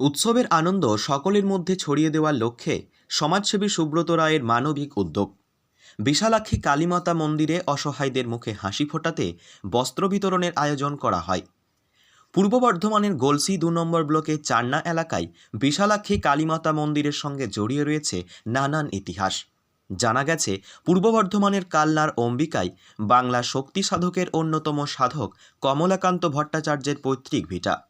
উৎসবের আনন্দ সকলের মধ্যে ছড়িয়ে দেওয়ার লক্ষ্যে সমাজসেবী সুব্রত রায়ের মানবিক উদ্যোগ। বিশালাক্ষী কালীমাতা মন্দিরে অসহায়দের মুখে হাসি ফোটাতে বস্ত্র বিতরণের আয়োজন করা হয়। পূর্ব বর্ধমানের গলসি দু নম্বর ব্লকে চান্না এলাকায় বিশালাক্ষী কালীমাতা মন্দিরের সঙ্গে জড়িয়ে রয়েছে নানান ইতিহাস। জানা গেছে, পূর্ব বর্ধমানের কালনার অম্বিকায় বাংলা শক্তি সাধকের অন্যতম সাধক কমলাকান্ত ভট্টাচার্যের পৈতৃক ভিটা।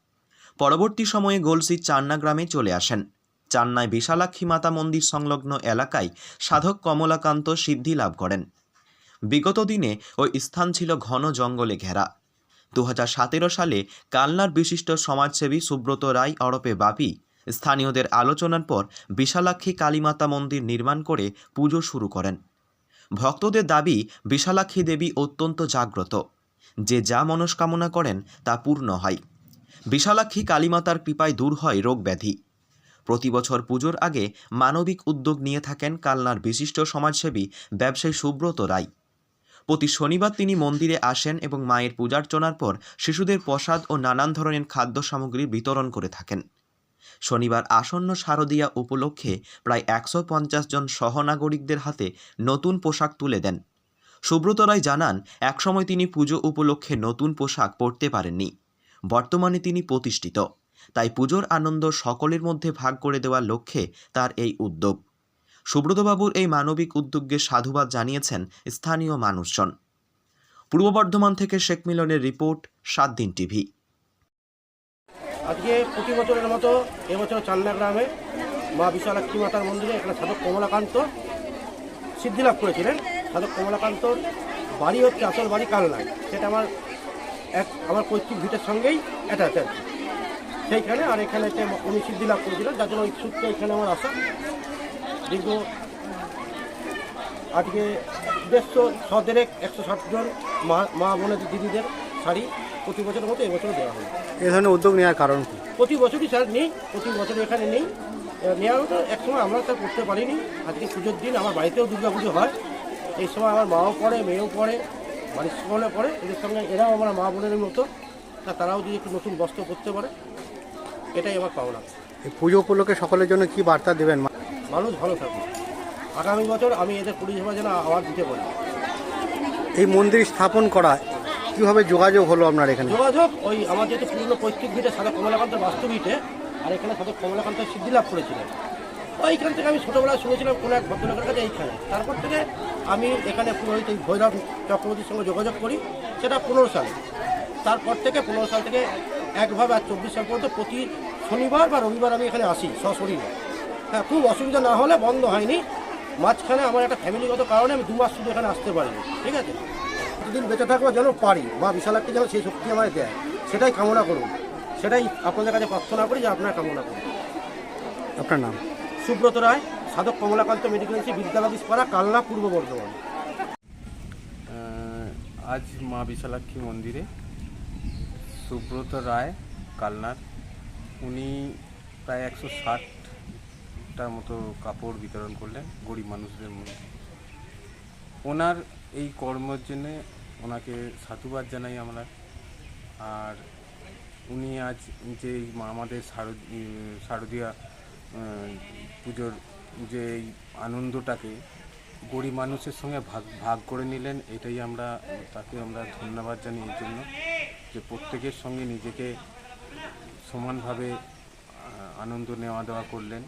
পরবর্তী সময়ে গলসি চান্না গ্রামে চলে আসেন। চান্নায় বিশালাক্ষী মাতা মন্দির সংলগ্ন এলাকায় সাধক কমলাকান্ত সিদ্ধি লাভ করেন। বিগত দিনে ওই স্থান ছিল ঘন জঙ্গলে ঘেরা। দু হাজার সতেরো সালে কালনার বিশিষ্ট সমাজসেবী সুব্রত রায় অরপে বাপি স্থানীয়দের আলোচনার পর বিশালাক্ষী কালীমাতা মন্দির নির্মাণ করে পুজো শুরু করেন। ভক্তদের দাবি, বিশালাক্ষী দেবী অত্যন্ত জাগ্রত। যে যা মনস্কামনা করেন তা পূর্ণ হয়। বিশালাক্ষী কালীমাতার কৃপায় দূর হয় রোগ ব্যাধি। প্রতি বছর পুজোর আগে মানবিক উদ্যোগ নিয়ে থাকেন কালনার বিশিষ্ট সমাজসেবী ব্যবসায়ী সুব্রত রায়। প্রতি শনিবার তিনি মন্দিরে আসেন এবং মায়ের পূজার্চনার পর শিশুদের প্রসাদ ও নানান ধরনের খাদ্য সামগ্রী বিতরণ করে থাকেন। শনিবার আসন্ন শারদীয়া উপলক্ষে প্রায় একশো পঞ্চাশ জন সহনাগরিকদের হাতে নতুন পোশাক তুলে দেন। সুব্রত রায় জানান, একসময় তিনি পুজো উপলক্ষে নতুন পোশাক পরতে পারেননি। বর্তমানে তিনি প্রতিষ্ঠিত। তাই পুজোর আনন্দ সকলের মধ্যে ভাগ করে দেওয়ার লক্ষ্যে তার এই উদ্যোগ। সুব্রতবাবুর এই মানবিক উদ্যোগকে সাধুবাদ জানিয়েছেন স্থানীয় মানুষজন। পূর্ব বর্ধমান থেকে শেখ মিলনের রিপোর্ট সাত দিন টিভি। আজকে প্রতি বছরের মতো এবছর চান্না গ্রামে মা বিশালাক্ষী মাতার মন্দিরে এখানে সাধক কমলাকান্ত সিদ্ধিলাভ করেছিলেন। সাধক কমলাকান্তর বাড়ি হচ্ছে, আসল বাড়ি কালনায়। সেটা আমার এক আমার পৈতৃক ভিটের সঙ্গেই অ্যাটাচ আর কি। সেইখানে আর এখানে উনি সিদ্ধি লাভ করেছিল যার জন্য ওই সূত্রে এখানে আমার আসা দীর্ঘ আজকে দেড়শো সদেরেক একশো ষাটজন মা মা বোনের দিদিদের শাড়ি প্রতি বছরের মতো এবছরও দেওয়া হয় এ ধরনের উদ্যোগ নেওয়ার কারণ কি? প্রতি বছরই স্যার নেই প্রতি বছর এখানে নেই। নেওয়ার মতো একসময় আমরা স্যার করতে পারিনি। আজকে পুজোর দিন আমার বাড়িতেও দুর্গা পুজো হয়। এই সময় আমার মাও পড়ে মেয়েও পড়ে। বাড়ির সকলে পড়ে এদের সঙ্গে এরাও আমরা মা বোনের মতো তা তারাও যদি একটু নতুন বস্ত্র করতে পারে এটাই আমার পাওনা। এই পুজো উপলক্ষে সকলের জন্য কি বার্তা দেবেন? মানুষ ভালো থাকুক। আগামী বছর আমি এদের পরিষেবা যেন আবার দিতে পারি। এই মন্দির স্থাপন করা কীভাবে যোগাযোগ হলো আপনার এখানে? যোগাযোগ ওই আমার যেহেতু পুরনো পৈতৃক ভিটে সাদা কমলাকান্তের বাস্তু ভিটে আর এখানে সাধক কমলাকান্ত সিদ্ধি লাভ করেছিলেন। ওইখান থেকে আমি ছোটোবেলায় শুনেছিলাম কোনো এক ভদ্রলোকের কাছে এইখানে তারপর থেকে আমি এখানে পুরোহিত এই ভৈরব চক্রবর্তীর সঙ্গে যোগাযোগ করি, সেটা পনেরো সালে। তারপর থেকে পনেরো সাল থেকে একভাবে আর চব্বিশ সাল পর্যন্ত প্রতি শনিবার বা রবিবার আমি এখানে আসি সশরীরে। হ্যাঁ খুব অসুবিধা না হলে বন্ধ হয়নি। মাঝখানে আমার একটা ফ্যামিলিগত কারণে আমি দু মাস শুধু এখানে আসতে পারিনি, ঠিক আছে? প্রতিদিন বেঁচে থাকব যেন পারি মা বিশালাক্ষী যেন সেই শক্তি আমায় দেয়, সেটাই কামনা করুন। সেটাই আপনাদের কাছে প্রার্থনা করি যে আপনার কামনা করুন। আপনার নাম? সুব্রত রায়, সাধক কমলাকান্ত মেডিকেল বিদ্যালয় পাড়া, কালনা, পূর্ব বর্ধমান। আজ মা বিশালাক্ষী মন্দিরে সুব্রত রায়, কালনার, উনি প্রায় একশো ষাটটার মতো কাপড় বিতরণ করলেন গরিব মানুষদের মধ্যে। ওনার এই কর্মের জন্যে ওনাকে সাধুবাদ জানাই আমরা। আর উনি আজ যে আমাদের শারদ শারদীয়া পুজোর যে আনন্দটাকে গরিব মানুষের সঙ্গে ভাগ ভাগ করে নিলেন এটাই আমরা তাকে আমরা ধন্যবাদ জানি এই জন্য যে প্রত্যেকের সঙ্গে নিজেকে সমানভাবে আনন্দ নেওয়া দেওয়া করলেন।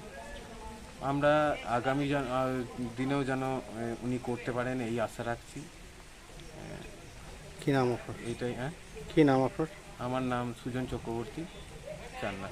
আমরা আগামী দিনেও যেন উনি করতে পারেন এই আশা রাখছি। কি নাম আপনার? এইটাই হ্যাঁ? কি নাম আপনার? আমার নাম সুজন চক্রবর্তী চান্না।